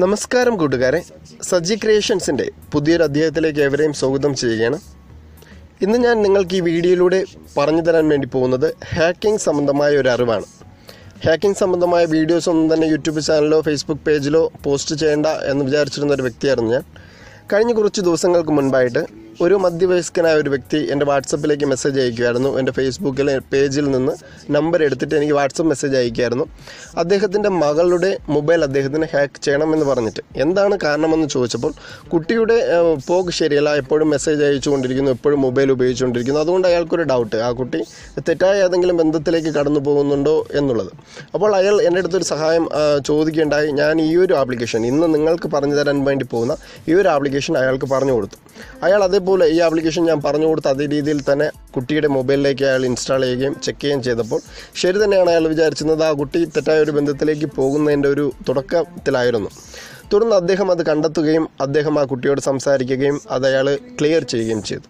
നമസ്കാരം കൂട്ടുകാരെ. സജി ക്രിയേഷൻസിന്റെ പുതിയൊരു അധ്യായത്തിലേക്ക് ഏവരെയും സ്വാഗതം ചെയ്യുകയാണ്. ഇന്ന് ഞാൻ നിങ്ങൾക്ക് ഈ വീഡിയോയിലൂടെ പറഞ്ഞു തരാൻ വേണ്ടി പോകുന്നത് ഹാക്കിംഗ് സംബന്ധമായ ഒരു അറിവാണ്. ഹാക്കിംഗ് സംബന്ധമായ വീഡിയോസ് ഒന്നും തന്നെ യൂട്യൂബ് ചാനലിലോ ഫേസ്ബുക്ക് പേജിലോ പോസ്റ്റ് ചെയ്യേണ്ട എന്ന് വിചാരിച്ചിരുന്ന ഒരു വ്യക്തിയായിരുന്നു ഞാൻ. കഴിഞ്ഞ കുറച്ച് ദിവസങ്ങൾക്ക് മുൻപായിട്ട് ഒരു മധ്യവയസ്കനായ ഒരു വ്യക്തി എന്റെ വാട്സപ്പിലേക്ക് മെസ്സേജ് അയക്കുമായിരുന്നു എന്റെ ഫേസ്ബുക്കിലെ പേജിൽ നിന്ന് നമ്പർ എടുത്തിട്ട് എനിക്ക് വാട്സപ്പ് മെസ്സേജ് അയക്കുമായിരുന്നു അദ്ദേഹത്തിന്റെ മകളുടെ മൊബൈൽ അദ്ദേഹത്തിന് ഹാക്ക് ചെയ്യണമെന്ന് പറഞ്ഞിട്ട്. എന്താണ് കാരണമെന്ന് ചോദിച്ചപ്പോൾ കുട്ടിയുടെ പോക്ക് ശരിയല്ല. എപ്പോഴും മെസ്സേജ് അയച്ചുകൊണ്ടിരിക്കുന്നു എപ്പോഴും മൊബൈൽ ഉപയോഗിച്ചുകൊണ്ടിരിക്കുന്നു. അതുകൊണ്ട് അയാൾക്കൊരു ഡൗട്ട്. ആ കുട്ടി തെറ്റായ ഏതെങ്കിലും ബന്ധത്തിലേക്ക് കടന്നു പോകുന്നുണ്ടോ എന്നുള്ളത്. അപ്പോൾ അയാൾ എന്റെ അടുത്തൊരു സഹായം ചോദിക്കേണ്ടായി ഞാൻ ഈ ഒരു ആപ്ലിക്കേഷൻ ഇന്ന് നിങ്ങൾക്ക് പറഞ്ഞു തരാൻ വേണ്ടി പോകുന്ന ഈ ഒരു ആപ്ലിക്കേഷൻ അയാൾക്ക് പറഞ്ഞു കൊടുത്തു. അയാൾ അതേപോലെ ഈ ആപ്ലിക്കേഷൻ ഞാൻ പറഞ്ഞു കൊടുത്ത അതേ രീതിയിൽ തന്നെ കുട്ടിയുടെ മൊബൈലിലേക്ക് അയാൾ ഇൻസ്റ്റാൾ ചെയ്യുകയും ചെക്ക് ചെയ്യുകയും ചെയ്തപ്പോൾ ശരി തന്നെയാണ് അയാൾ വിചാരിച്ചിരുന്നത് ആ കുട്ടി തെറ്റായ ഒരു ബന്ധത്തിലേക്ക് പോകുന്നതിന്റെ ഒരു തുടക്കത്തിലായിരുന്നു. തുടർന്ന് അദ്ദേഹം അത് കണ്ടെത്തുകയും അദ്ദേഹം ആ കുട്ടിയോട് സംസാരിക്കുകയും അത് അയാൾ ക്ലിയർ ചെയ്യുകയും ചെയ്തു.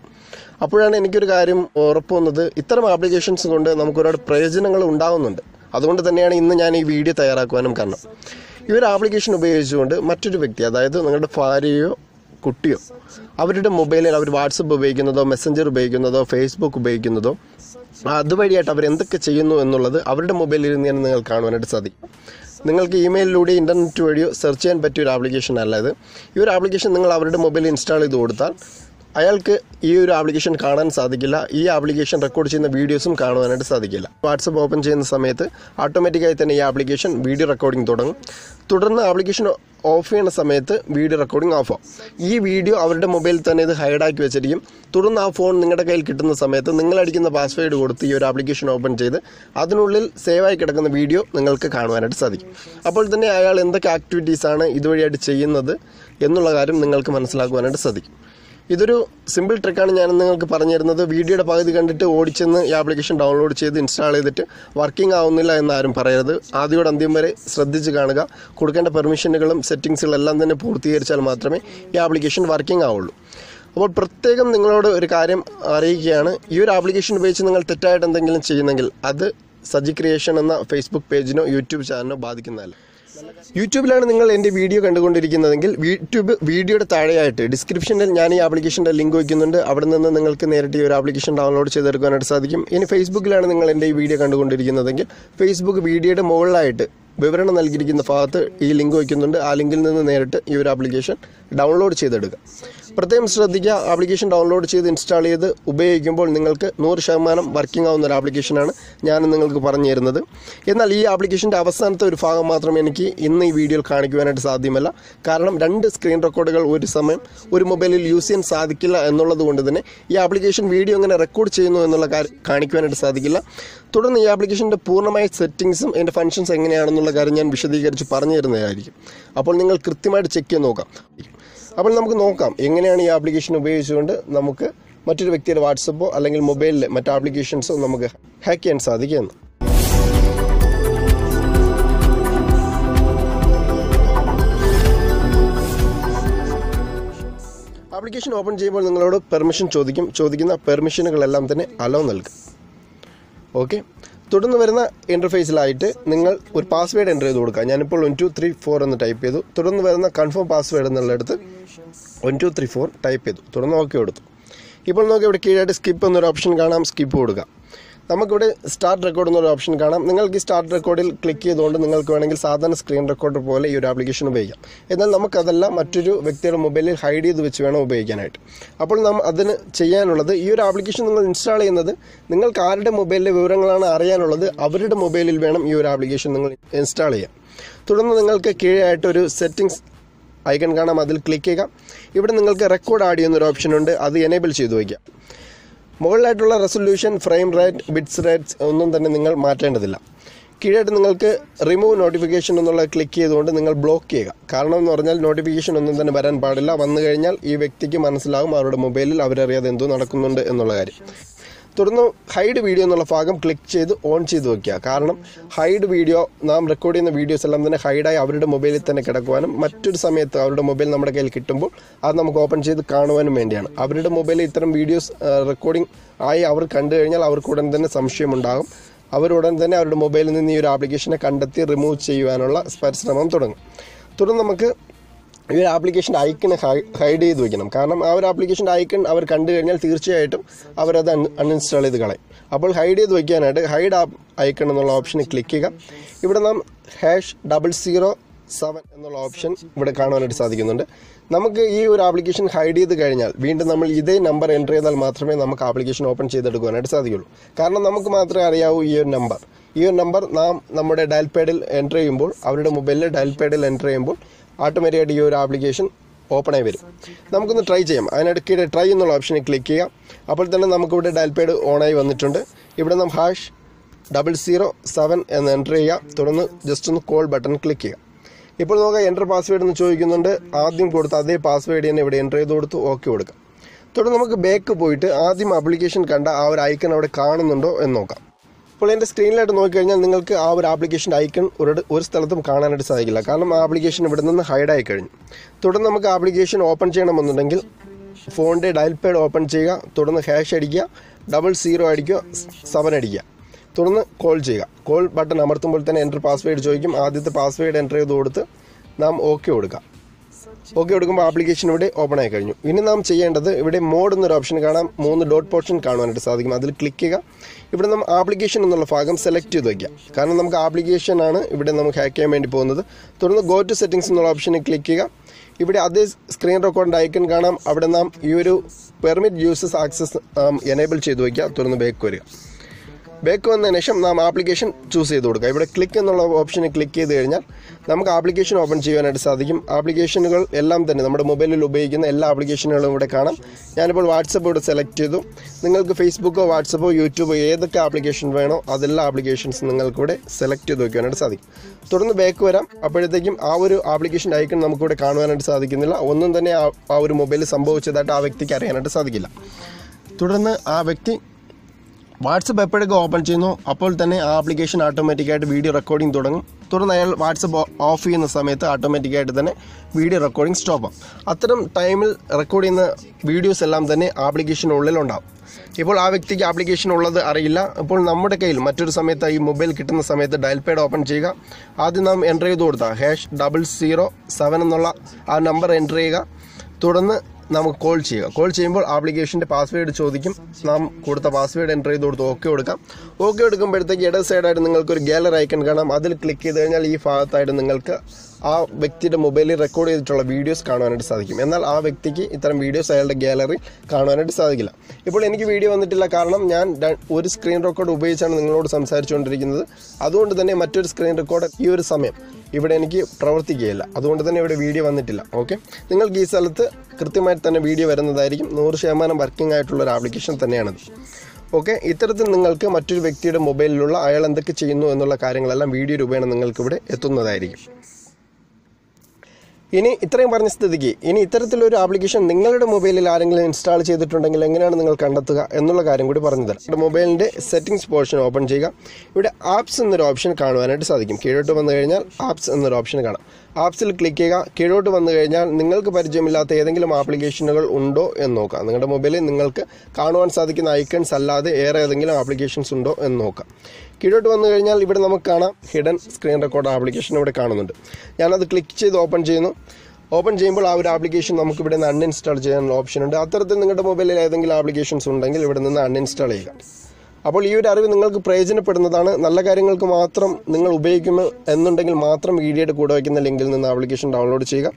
അപ്പോഴാണ് എനിക്കൊരു കാര്യം ഉറപ്പ് വന്നത്. ഇത്തരം ആപ്ലിക്കേഷൻസ് കൊണ്ട് നമുക്കൊരുപാട് പ്രയോജനങ്ങൾ ഉണ്ടാകുന്നുണ്ട് അതുകൊണ്ട് തന്നെയാണ് ഇന്ന് ഞാൻ ഈ വീഡിയോ തയ്യാറാക്കുവാനും കാരണം. ഈ ഒരു ആപ്ലിക്കേഷൻ ഉപയോഗിച്ചുകൊണ്ട് മറ്റൊരു വ്യക്തി അതായത് നിങ്ങളുടെ ഭാര്യയോ കുട്ടിയോ? അവരുടെ മൊബൈലിൽ അവർ വാട്സപ്പ് ഉപയോഗിക്കുന്നതോ മെസ്സഞ്ചർ ഉപയോഗിക്കുന്നതോ ഫേസ്ബുക്ക് ഉപയോഗിക്കുന്നതോ അതുവഴിയായിട്ട് അവർ എന്തൊക്കെ ചെയ്യുന്നു എന്നുള്ളത് അവരുടെ മൊബൈലിൽ നിന്ന് നിങ്ങൾ കാണുവാനായിട്ട് സാധിക്കും. നിങ്ങൾക്ക് ഇമെയിലിലൂടെ ഇന്റർനെറ്റ് വഴിയോ സെർച്ച് ചെയ്യാൻ പറ്റിയ ഒരു ആപ്ലിക്കേഷൻ അല്ല ഇത്. ഈ ഒരു ആപ്ലിക്കേഷൻ നിങ്ങൾ അവരുടെ മൊബൈലിൽ ഇൻസ്റ്റാൾ ചെയ്ത് കൊടുത്താൽ അയാൾക്ക് ഈ ഒരു ആപ്ലിക്കേഷൻ കാണാൻ സാധിക്കില്ല. ഈ ആപ്ലിക്കേഷൻ റെക്കോർഡ് ചെയ്യുന്ന വീഡിയോസും കാണുവാനായിട്ട് സാധിക്കില്ല. വാട്സപ്പ് ഓപ്പൺ ചെയ്യുന്ന സമയത്ത് ഓട്ടോമാറ്റിക്കായി തന്നെ ഈ ആപ്ലിക്കേഷൻ വീഡിയോ റെക്കോർഡിംഗ് തുടങ്ങും. തുടർന്ന് ആപ്ലിക്കേഷൻ ഓഫ് ചെയ്യുന്ന സമയത്ത് വീഡിയോ റെക്കോർഡിംഗ് ഓഫ് ആവും. ഈ വീഡിയോ അവരുടെ മൊബൈലിൽ തന്നെ ഇത് ഹൈഡാക്കി വെച്ചിരിക്കും. തുടർന്ന് ആ ഫോൺ നിങ്ങളുടെ കയ്യിൽ കിട്ടുന്ന സമയത്ത് നിങ്ങൾ അടിക്കുന്ന പാസ്വേഡ് കൊടുത്ത് ഈ ഒരു ആപ്ലിക്കേഷൻ ഓപ്പൺ ചെയ്ത് അതിനുള്ളിൽ സേവായി കിടക്കുന്ന വീഡിയോ നിങ്ങൾക്ക് കാണുവാനായിട്ട് സാധിക്കും. അപ്പോൾ തന്നെ അയാൾ എന്തൊക്കെ ആക്ടിവിറ്റീസാണ് ഇതുവഴിയായിട്ട് ചെയ്യുന്നത് എന്നുള്ള കാര്യം നിങ്ങൾക്ക് മനസ്സിലാക്കുവാനായിട്ട് സാധിക്കും. ഇതൊരു സിമ്പിൾ ട്രിക്കാണ് ഞാൻ നിങ്ങൾക്ക് പറഞ്ഞു തരുന്നത്. വീഡിയോയുടെ പകുതി കണ്ടിട്ട് ഓടിച്ചെന്ന് ഈ ആപ്ലിക്കേഷൻ ഡൗൺലോഡ് ചെയ്ത് ഇൻസ്റ്റാൾ ചെയ്തിട്ട് വർക്കിംഗ് ആവുന്നില്ല എന്നാരും പറയരുത്. ആദ്യോട് അന്ത്യം വരെ ശ്രദ്ധിച്ച് കാണുക. കൊടുക്കേണ്ട പെർമിഷനുകളും സെറ്റിങ്സുകളും എല്ലാം തന്നെ പൂർത്തീകരിച്ചാൽ മാത്രമേ ഈ ആപ്ലിക്കേഷൻ വർക്കിംഗ് ആവുള്ളൂ. അപ്പോൾ പ്രത്യേകം നിങ്ങളോട് ഒരു കാര്യം അറിയിക്കുകയാണ്. ഈ ഒരു ആപ്ലിക്കേഷൻ ഉപയോഗിച്ച് നിങ്ങൾ തെറ്റായിട്ട് എന്തെങ്കിലും ചെയ്യുന്നെങ്കിൽ അത് സജി ക്രിയേഷൻ എന്ന ഫേസ്ബുക്ക് പേജിനോ യൂട്യൂബ് ചാനലിനോ ബാധിക്കുന്നതല്ല. യൂട്യൂബിലാണ് നിങ്ങൾ എന്റെ വീഡിയോ കണ്ടുകൊണ്ടിരിക്കുന്നതെങ്കിൽ യൂട്യൂബ് വീഡിയോയുടെ താഴെയായിട്ട് ഡിസ്ക്രിപ്ഷനിൽ ഞാൻ ഈ ആപ്ലിക്കേഷന്റെ ലിങ്ക് വയ്ക്കുന്നുണ്ട്. അവിടെ നിന്ന് നിങ്ങൾക്ക് നേരിട്ട് ഈ ഒരു ആപ്ലിക്കേഷൻ ഡൗൺലോഡ് ചെയ്തെടുക്കാനായിട്ട് സാധിക്കും. ഇനി ഫേസ്ബുക്കിലാണ് നിങ്ങൾ എന്റെ ഈ വീഡിയോ കണ്ടുകൊണ്ടിരിക്കുന്നതെങ്കിൽ ഫേസ്ബുക്ക് വീഡിയോയുടെ മുകളിലായിട്ട് വിവരണം നൽകിയിരിക്കുന്ന ഭാഗത്ത് ഈ ലിങ്ക് വയ്ക്കുന്നുണ്ട്. ആ ലിങ്കിൽ നിന്ന് നേരിട്ട് ഈ ഒരു ആപ്ലിക്കേഷൻ ഡൗൺലോഡ് ചെയ്തെടുക്കുക. പ്രത്യേകം ശ്രദ്ധിക്കുക. ആപ്ലിക്കേഷൻ ഡൗൺലോഡ് ചെയ്ത് ഇൻസ്റ്റാൾ ചെയ്ത് ഉപയോഗിക്കുമ്പോൾ നിങ്ങൾക്ക് നൂറ് ശതമാനം വർക്കിംഗ് ആവുന്ന ഒരു ആപ്ലിക്കേഷനാണ് ഞാൻ നിങ്ങൾക്ക് പറഞ്ഞു തരുന്നത്. എന്നാൽ ഈ ആപ്ലിക്കേഷന്റെ അവസാനത്തെ ഒരു ഭാഗം മാത്രം എനിക്ക് ഇന്ന് ഈ വീഡിയോയിൽ കാണിക്കുവാനായിട്ട് സാധ്യമല്ല. കാരണം രണ്ട് സ്ക്രീൻ റെക്കോർഡുകൾ ഒരു സമയം ഒരു മൊബൈലിൽ യൂസ് ചെയ്യാൻ സാധിക്കില്ല എന്നുള്ളത് കൊണ്ട് തന്നെ ഈ ആപ്ലിക്കേഷൻ വീഡിയോ എങ്ങനെ റെക്കോർഡ് ചെയ്യുന്നു എന്നുള്ള കാര്യം കാണിക്കുവാനായിട്ട് സാധിക്കില്ല. തുടർന്ന് ഈ ആപ്ലിക്കേഷന്റെ പൂർണമായ സെറ്റിങ്സും അതിന്റെ ഫങ്ഷൻസ് എങ്ങനെയാണെന്നുള്ള കാര്യം ഞാൻ വിശദീകരിച്ച് പറഞ്ഞു തരുന്നതായിരിക്കും. അപ്പോൾ നിങ്ങൾ കൃത്യമായിട്ട് ചെക്ക് ചെയ്ത് നോക്കാം. അപ്പോൾ നമുക്ക് നോക്കാം. എങ്ങനെയാണ് ഈ ആപ്ലിക്കേഷൻ ഉപയോഗിച്ചുകൊണ്ട് നമുക്ക് മറ്റൊരു വ്യക്തിയുടെ വാട്സപ്പോ അല്ലെങ്കിൽ മൊബൈലിലെ മറ്റ് ആപ്ലിക്കേഷൻസോ നമുക്ക് ഹാക്ക് ചെയ്യാൻ സാധിക്കുമെന്ന് ആപ്ലിക്കേഷൻ ഓപ്പൺ ചെയ്യുമ്പോൾ നിങ്ങളോട് പെർമിഷൻ ചോദിക്കും. ചോദിക്കുന്ന പെർമിഷനുകളെല്ലാം തന്നെ അലോ നൽകും. ഓക്കെ? തുടർന്ന് വരുന്ന ഇന്റർഫേസിലായിട്ട് നിങ്ങൾ ഒരു പാസ്വേഡ് എന്റർ ചെയ്ത് കൊടുക്കുക ഞാനിപ്പോൾ വൺ ടു ത്രീ ഫോർ എന്ന് ടൈപ്പ് ചെയ്തു. തുടർന്ന് വരുന്ന കൺഫേം പാസ്വേഡ് എന്നുള്ളിടത്ത് one two three four type ചെയ്തു. തുടർന്ന് ഓക്കെ കൊടുത്തു. ഇപ്പോൾ നോക്കി ഇവിടെ കീഴായിട്ട് സ്കിപ്പ് എന്നൊരു ഓപ്ഷൻ കാണാം. സ്കിപ്പ് കൊടുക്കുക നമുക്കിവിടെ സ്റ്റാർട്ട് റെക്കോർഡ് എന്നൊരു ഓപ്ഷൻ കാണാം. നിങ്ങൾക്ക് ഈ സ്റ്റാർട്ട് റെക്കോർഡിൽ ക്ലിക്ക് ചെയ്തുകൊണ്ട് നിങ്ങൾക്ക് വേണമെങ്കിൽ സാധാരണ സ്ക്രീൻ റെക്കോർഡർ പോലെ ഈ ഒരു ആപ്ലിക്കേഷൻ ഉപയോഗിക്കാം. എന്നാൽ നമുക്കതല്ല മറ്റൊരു വ്യക്തിയുടെ മൊബൈലിൽ ഹൈഡ് ചെയ്ത് വെച്ച് വേണം ഉപയോഗിക്കാനായിട്ട്. അപ്പോൾ നാം അതിന് ചെയ്യാനുള്ളത് ഈ ഒരു ആപ്ലിക്കേഷൻ നിങ്ങൾ ഇൻസ്റ്റാൾ ചെയ്യുന്നത് നിങ്ങൾക്ക് ആരുടെ മൊബൈലിലെ വിവരങ്ങളാണ് അറിയാനുള്ളത് അവരുടെ മൊബൈലിൽ വേണം ഈ ഒരു ആപ്ലിക്കേഷൻ നിങ്ങൾ ഇൻസ്റ്റാൾ ചെയ്യാം തുടർന്ന് നിങ്ങൾക്ക് കീഴായിട്ട് ഒരു സെറ്റിംഗ്സ് ഐക്കൺ കാണാം അതിൽ ക്ലിക്ക് ചെയ്യുക. ഇവിടെ നിങ്ങൾക്ക് റെക്കോർഡ് ആഡിയോ എന്നൊരു ഓപ്ഷൻ ഉണ്ട് അത് എനേബിൾ ചെയ്തു വയ്ക്കുക. മുകളിലായിട്ടുള്ള resolution frame rate bits rates ഒന്നും തന്നെ നിങ്ങൾ മാറ്റേണ്ടതില്ല. കീഴായിട്ട് നിങ്ങൾക്ക് റിമൂവ് നോട്ടിഫിക്കേഷൻ എന്നുള്ള ക്ലിക്ക് ചെയ്തുകൊണ്ട് നിങ്ങൾ ബ്ലോക്ക് ചെയ്യുക. കാരണം എന്ന് പറഞ്ഞാൽ നോട്ടിഫിക്കേഷൻ ഒന്നും തന്നെ വരാൻ പാടില്ല. വന്നു കഴിഞ്ഞാൽ ഈ വ്യക്തിക്ക് മനസ്സിലാകും അവരുടെ മൊബൈലിൽ അവരറിയാതെ എന്തോ നടക്കുന്നുണ്ട് എന്നുള്ള കാര്യം. തുടർന്ന് ഹൈഡ് വീഡിയോ എന്നുള്ള ഭാഗം ക്ലിക്ക് ചെയ്ത് ഓൺ ചെയ്ത് വയ്ക്കുക കാരണം ഹൈഡ് വീഡിയോ നാം റെക്കോർഡ് ചെയ്യുന്ന വീഡിയോസ് എല്ലാം തന്നെ ഹൈഡായി അവരുടെ മൊബൈലിൽ തന്നെ കിടക്കുവാനും മറ്റൊരു സമയത്ത് അവരുടെ മൊബൈൽ നമ്മുടെ കയ്യിൽ കിട്ടുമ്പോൾ അത് നമുക്ക് ഓപ്പൺ ചെയ്ത് കാണുവാനും വേണ്ടിയാണ്. അവരുടെ മൊബൈലിൽ ഇത്തരം വീഡിയോസ് റെക്കോർഡിംഗ് ആയി അവർ കണ്ടു കഴിഞ്ഞാൽ അവർക്ക് ഉടൻ തന്നെ സംശയമുണ്ടാകും. അവരുടൻ തന്നെ അവരുടെ മൊബൈലിൽ നിന്ന് ഈ ഒരു ആപ്ലിക്കേഷനെ കണ്ടെത്തി റിമൂവ് ചെയ്യുവാനുള്ള പരിശ്രമം തുടങ്ങും. തുടർന്ന് നമുക്ക് ഈ ഒരു ആപ്ലിക്കേഷന്റെ ഐക്കൺ ഹൈഡ് ചെയ്ത് വെക്കണം. കാരണം ആ ഒരു ആപ്ലിക്കേഷന്റെ ഐക്കൺ അവർ കണ്ടു കഴിഞ്ഞാൽ തീർച്ചയായിട്ടും അവരത് അൺഇൻസ്റ്റാൾ ചെയ്ത് കളയും. അപ്പോൾ ഹൈഡ് ചെയ്ത് വയ്ക്കാനായിട്ട് ഹൈഡ് ആപ്പ് ഐക്കൺ എന്നുള്ള ഓപ്ഷനിൽ ക്ലിക്ക് ചെയ്യുക. ഇവിടെ നാം ഹാഷ് ഡബിൾ സീറോ സെവൻ എന്നുള്ള ഓപ്ഷൻ ഇവിടെ കാണുവാനായിട്ട് സാധിക്കുന്നുണ്ട്. നമുക്ക് ഈ ഒരു ആപ്ലിക്കേഷൻ ഹൈഡ് ചെയ്ത് കഴിഞ്ഞാൽ വീണ്ടും നമ്മൾ ഇതേ നമ്പർ എന്റർ ചെയ്താൽ മാത്രമേ നമുക്ക് ആപ്ലിക്കേഷൻ ഓപ്പൺ ചെയ്തെടുക്കുവാനായിട്ട് സാധിക്കുള്ളൂ. കാരണം നമുക്ക് മാത്രമേ അറിയാവൂ ഈ ഒരു നമ്പർ ഈ ഒരു നമ്പർ നാം നമ്മുടെ ഡയൽ പാഡിൽ എന്റർ ചെയ്യുമ്പോൾ അവരുടെ മൊബൈലിൽ ഡയൽ പാഡിൽ എന്റർ ചെയ്യുമ്പോൾ ഓട്ടോമാറ്റിക്കായിട്ട് ഈ ഒരു ആപ്ലിക്കേഷൻ ഓപ്പൺ ആയി വരും. നമുക്കൊന്ന് ട്രൈ ചെയ്യാം. അതിനിടയ്ക്ക് ട്രൈ എന്നുള്ള ഓപ്ഷനിൽ ക്ലിക്ക് ചെയ്യാം. അപ്പോൾ തന്നെ നമുക്കിവിടെ ഡയൽ പേഡ് ഓണായി വന്നിട്ടുണ്ട്. ഇവിടെ നമ്മൾ ഹാഷ് ഡബിൾ സീറോ സെവൻ എന്ന് എന്റർ ചെയ്യുക തുടർന്ന് ജസ്റ്റ് ഒന്ന് കോൾ ബട്ടൺ ക്ലിക്ക് ചെയ്യുക ഇപ്പോൾ നമുക്ക് എന്റർ പാസ്വേഡ് എന്ന് ചോദിക്കുന്നുണ്ട്. ആദ്യം കൊടുത്ത അതേ പാസ്വേഡ് തന്നെ ഇവിടെ എന്റർ ചെയ്ത് കൊടുത്ത്. ഓക്കെ കൊടുക്കാം. തുടർന്ന് നമുക്ക് ബാക്ക് പോയിട്ട് ആദ്യം ആപ്ലിക്കേഷൻ കണ്ട ആ ഒരു ഐക്കൺ അവിടെ കാണുന്നുണ്ടോ എന്ന് നോക്കാം. ഇപ്പോൾ എന്റെ സ്ക്രീനിലായിട്ട് നോക്കിക്കഴിഞ്ഞാൽ നിങ്ങൾക്ക് ആ ഒരു ആപ്ലിക്കേഷന്റെ ഐക്കൺ ഒരു ഒരു സ്ഥലത്തും കാണാനായിട്ട് സാധിക്കില്ല. കാരണം ആ ആപ്ലിക്കേഷൻ ഇവിടെ നിന്ന് ഹൈഡായി കഴിഞ്ഞു. തുടർന്ന് നമുക്ക് ആപ്ലിക്കേഷൻ ഓപ്പൺ ചെയ്യണമെന്നുണ്ടെങ്കിൽ ഫോണിന്റെ ഡയൽ പേഡ് ഓപ്പൺ ചെയ്യുക തുടർന്ന് ഹാഷ് അടിക്കുക ഡബിൾ സീറോ അടിക്കുക സെവൻ അടിക്കുക. തുടർന്ന് കോൾ ചെയ്യുക. കോൾ ബട്ടൺ അമർത്തുമ്പോൾ തന്നെ എന്റർ പാസ്വേഡ് ചോദിക്കും. ആദ്യത്തെ പാസ്വേഡ് എന്റർ ചെയ്ത് കൊടുത്ത് നാം ഓക്കെ കൊടുക്കാം. ഓക്കെ കൊടുക്കുമ്പോൾ ആപ്ലിക്കേഷൻ ഇവിടെ ഓപ്പൺ ആയി കഴിഞ്ഞു. ഇനി നാം ചെയ്യേണ്ടത് ഇവിടെ മോഡ് എന്നൊരു ഓപ്ഷൻ കാണാം. മൂന്ന് ഡോട്ട് പോർഷൻ കാണുവാനായിട്ട് സാധിക്കും. അതിൽ ക്ലിക്ക് ചെയ്യുക. ഇവിടെ നമ്മൾ ആപ്ലിക്കേഷൻ എന്നുള്ള ഭാഗം സെലക്ട് ചെയ്ത് വയ്ക്കുക. കാരണം നമുക്ക് ആപ്ലിക്കേഷൻ ആണ് ഇവിടെ നമുക്ക് ഹാക്ക് ചെയ്യാൻ വേണ്ടി പോകുന്നത്. തുടർന്ന് ഗോ ടു സെറ്റിംഗ്സ് എന്നുള്ള ഓപ്ഷനിൽ ക്ലിക്ക് ചെയ്യുക. ഇവിടെ അതേ സ്ക്രീൻ റെക്കോർഡിന്റെ ഐക്കൺ കാണാം. അവിടെ നാം ഈ ഒരു പെർമിറ്റ് യൂസസ് ആക്സസ് എനേബിൾ ചെയ്ത് വയ്ക്കുക. തുടർന്ന് ബാക്ക് വരിക. ബാക്ക് വന്നതിന് ശേഷം നാം ആപ്ലിക്കേഷൻ ചൂസ് ചെയ്ത് കൊടുക്കുക ഇവിടെ ക്ലിക്ക് എന്നുള്ള ഓപ്ഷനിൽ ക്ലിക്ക് ചെയ്ത് കഴിഞ്ഞാൽ നമുക്ക് ആപ്ലിക്കേഷൻ ഓപ്പൺ ചെയ്യാനായിട്ട് സാധിക്കും. ആപ്ലിക്കേഷനുകൾ എല്ലാം തന്നെ നമ്മുടെ മൊബൈലിൽ ഉപയോഗിക്കുന്ന എല്ലാ ആപ്ലിക്കേഷനുകളും ഇവിടെ കാണാം. ഞാനിപ്പോൾ വാട്സപ്പ് ഇവിടെ സെലക്ട് ചെയ്തു. നിങ്ങൾക്ക് ഫേസ്ബുക്കോ വാട്സപ്പോ യൂട്യൂബോ ഏതൊക്കെ ആപ്ലിക്കേഷൻ വേണോ അതെല്ലാ ആപ്ലിക്കേഷൻസ് നിങ്ങൾക്കിവിടെ സെലക്ട് ചെയ്ത് വയ്ക്കാനായിട്ട് സാധിക്കും. തുടർന്ന് ബാക്ക് വരാം. അപ്പോഴത്തേക്കും ആ ഒരു ആപ്ലിക്കേഷൻ ഐക്കൺ നമുക്കിവിടെ കാണുവാനായിട്ട് സാധിക്കുന്നില്ല. ഒന്നും തന്നെ ആ ഒരു മൊബൈൽ സംഭവിച്ചതായിട്ട് ആ വ്യക്തിക്ക് അറിയാനായിട്ട് സാധിക്കില്ല. തുടർന്ന് ആ വ്യക്തി വാട്സപ്പ് എപ്പോഴൊക്കെ ഓപ്പൺ ചെയ്യുന്നു അപ്പോൾ തന്നെ ആ ആപ്ലിക്കേഷൻ ഓട്ടോമാറ്റിക്കായിട്ട് വീഡിയോ റെക്കോർഡിംഗ് തുടങ്ങും. തുടർന്ന് അയാൾ വാട്സപ്പ് ഓഫ് ചെയ്യുന്ന സമയത്ത് ഓട്ടോമാറ്റിക്കായിട്ട് തന്നെ വീഡിയോ റെക്കോർഡിംഗ് സ്റ്റോപ്പ് ആവും. അത്തരം ടൈമിൽ റെക്കോർഡ് ചെയ്യുന്ന വീഡിയോസ് എല്ലാം തന്നെ ആപ്ലിക്കേഷനുള്ളിൽ ഉണ്ടാവും. ഇപ്പോൾ ആ വ്യക്തിക്ക് ആപ്ലിക്കേഷൻ ഉള്ളത് അറിയില്ല. അപ്പോൾ നമ്മുടെ കയ്യിൽ മറ്റൊരു സമയത്ത് ഈ മൊബൈൽ കിട്ടുന്ന സമയത്ത് ഡയൽ പാഡ് ഓപ്പൺ ചെയ്യുക. ആദ്യം നാം എന്റർ ചെയ്ത് കൊടുത്താൽ ഹാഷ് ഡബിൾ സീറോ സെവൻ എന്നുള്ള ആ നമ്പർ എന്റർ ചെയ്യുക. തുടർന്ന് നമുക്ക് കോൾ ചെയ്യുക കോൾ ചെയ്യുമ്പോൾ ആപ്ലിക്കേഷന്റെ പാസ്വേഡ് ചോദിക്കും. നാം കൊടുത്ത പാസ്വേഡ് എന്റർ ചെയ്ത് കൊടുത്ത് ഓക്കെ കൊടുക്കാം. ഓക്കെ കൊടുക്കുമ്പോഴത്തേക്ക് ഇട സൈഡായിട്ട് നിങ്ങൾക്ക് ഒരു ഗാലറി ഐക്കൺ കാണാം. അതിൽ ക്ലിക്ക് ചെയ്ത് കഴിഞ്ഞാൽ ഈ ഭാഗത്തായിട്ട് നിങ്ങൾക്ക് ആ വ്യക്തിയുടെ മൊബൈലിൽ റെക്കോർഡ് ചെയ്തിട്ടുള്ള വീഡിയോസ് കാണുവാനായിട്ട് സാധിക്കും. എന്നാൽ ആ വ്യക്തിക്ക് ഇത്തരം വീഡിയോസ് അയാളുടെ ഗാലറി കാണുവാനായിട്ട് സാധിക്കില്ല. ഇപ്പോൾ എനിക്ക് വീഡിയോ വന്നിട്ടില്ല. കാരണം ഞാൻ ഒരു സ്ക്രീൻ റെക്കോർഡ് ഉപയോഗിച്ചാണ് നിങ്ങളോട് സംസാരിച്ചുകൊണ്ടിരിക്കുന്നത്. അതുകൊണ്ട് തന്നെ മറ്റൊരു സ്ക്രീൻ റെക്കോർഡ് ഈ ഒരു സമയം ഇവിടെ എനിക്ക് പ്രവർത്തിക്കുകയില്ല. അതുകൊണ്ട് തന്നെ ഇവിടെ വീഡിയോ വന്നിട്ടില്ല. ഓക്കെ നിങ്ങൾക്ക് ഈ സ്ഥലത്ത് കൃത്യമായിട്ട് തന്നെ വീഡിയോ വരുന്നതായിരിക്കും. നൂറ് ശതമാനം വർക്കിംഗ് ആയിട്ടുള്ള ഒരു ആപ്ലിക്കേഷൻ തന്നെയാണത്. ഓക്കെ ഇത്തരത്തിൽ നിങ്ങൾക്ക് മറ്റൊരു വ്യക്തിയുടെ മൊബൈലിലുള്ള അയാൾ എന്തൊക്കെ ചെയ്യുന്നു എന്നുള്ള കാര്യങ്ങളെല്ലാം വീഡിയോ രൂപേണ നിങ്ങൾക്ക് ഇവിടെ എത്തുന്നതായിരിക്കും. ഇനി ഇത്രയും പറഞ്ഞ സ്ഥിതിക്ക് ഇനി ഇത്തരത്തിലൊരു ആപ്ലിക്കേഷൻ നിങ്ങളുടെ മൊബൈലിൽ ആരെങ്കിലും ഇൻസ്റ്റാൾ ചെയ്തിട്ടുണ്ടെങ്കിൽ എങ്ങനെയാണ് നിങ്ങൾ കണ്ടെത്തുക എന്നുള്ള കാര്യം കൂടി പറഞ്ഞു തരാം. മൊബൈലിന്റെ സെറ്റിംഗ്സ് പോർഷൻ ഓപ്പൺ ചെയ്യുക. ഇവിടെ ആപ്സ് എന്നൊരു ഓപ്ഷൻ കാണുവാനായിട്ട് സാധിക്കും. കീഴോട്ട് വന്നു കഴിഞ്ഞാൽ ആപ്സ് എന്നൊരു ഓപ്ഷൻ കാണാം. ആപ്സിൽ ക്ലിക്ക് ചെയ്യുക. കീഴോട്ട് വന്നു കഴിഞ്ഞാൽ നിങ്ങൾക്ക് പരിചയമില്ലാത്ത ഏതെങ്കിലും ആപ്ലിക്കേഷനുകൾ ഉണ്ടോ എന്ന് നോക്കാം. നിങ്ങളുടെ മൊബൈലിൽ നിങ്ങൾക്ക് കാണുവാൻ സാധിക്കുന്ന ഐക്കൺസ് അല്ലാതെ ഏറെ ഏതെങ്കിലും ആപ്ലിക്കേഷൻസ് ഉണ്ടോ എന്ന് നോക്കാം. കീഴോട്ട് വന്നു കഴിഞ്ഞാൽ ഇവിടെ നമുക്ക് കാണാം ഹിഡൻ സ്ക്രീൻ റെക്കോർഡ് ആപ്ലിക്കേഷൻ ഇവിടെ കാണുന്നുണ്ട്. ഞാനത് ക്ലിക്ക് ചെയ്ത് ഓപ്പൺ ചെയ്യുന്നു. ഓപ്പൺ ചെയ്യുമ്പോൾ ആ ഒരു ആപ്ലിക്കേഷൻ നമുക്ക് ഇവിടെ നിന്ന് അൺഇൻസ്റ്റാൾ ചെയ്യാനുള്ള ഓപ്ഷൻ ഉണ്ട്. അത്തരത്തിൽ നിങ്ങളുടെ മൊബൈലിൽ ഏതെങ്കിലും ആപ്ലിക്കേഷൻസ് ഉണ്ടെങ്കിൽ ഇവിടെ നിന്ന് അൺഇൻസ്റ്റാൾ ചെയ്യുക. അപ്പോൾ ഈ ഒരു അറിവ് നിങ്ങൾക്ക് പ്രയോജനപ്പെടുന്നതാണ്. നല്ല കാര്യങ്ങൾക്ക് മാത്രം നിങ്ങൾ ഉപയോഗിക്കുന്നു എന്നുണ്ടെങ്കിൽ മാത്രം വീഡിയോയുടെ കൂടെ വയ്ക്കുന്ന ലിങ്കിൽ നിന്ന് ആപ്ലിക്കേഷൻ ഡൗൺലോഡ് ചെയ്യുക.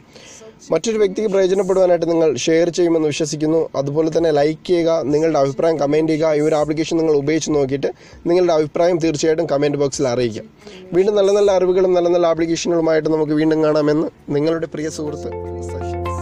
മറ്റൊരു വ്യക്തിക്ക് പ്രയോജനപ്പെടുവാനായിട്ട് നിങ്ങൾ ഷെയർ ചെയ്യുമെന്ന് വിശ്വസിക്കുന്നു. അതുപോലെ തന്നെ ലൈക്ക് ചെയ്യുക നിങ്ങളുടെ അഭിപ്രായം കമന്റ് ചെയ്യുക ഈ ഒരു ആപ്ലിക്കേഷൻ നിങ്ങൾ ഉപയോഗിച്ച് നോക്കിയിട്ട് നിങ്ങളുടെ അഭിപ്രായം തീർച്ചയായിട്ടും കമന്റ് ബോക്സിൽ അറിയിക്കാം. വീണ്ടും നല്ല നല്ല അറിവുകളും നല്ല നല്ല ആപ്ലിക്കേഷനുകളുമായിട്ട് നമുക്ക് വീണ്ടും കാണാമെന്ന് നിങ്ങളുടെ പ്രിയ സുഹൃത്ത് സശി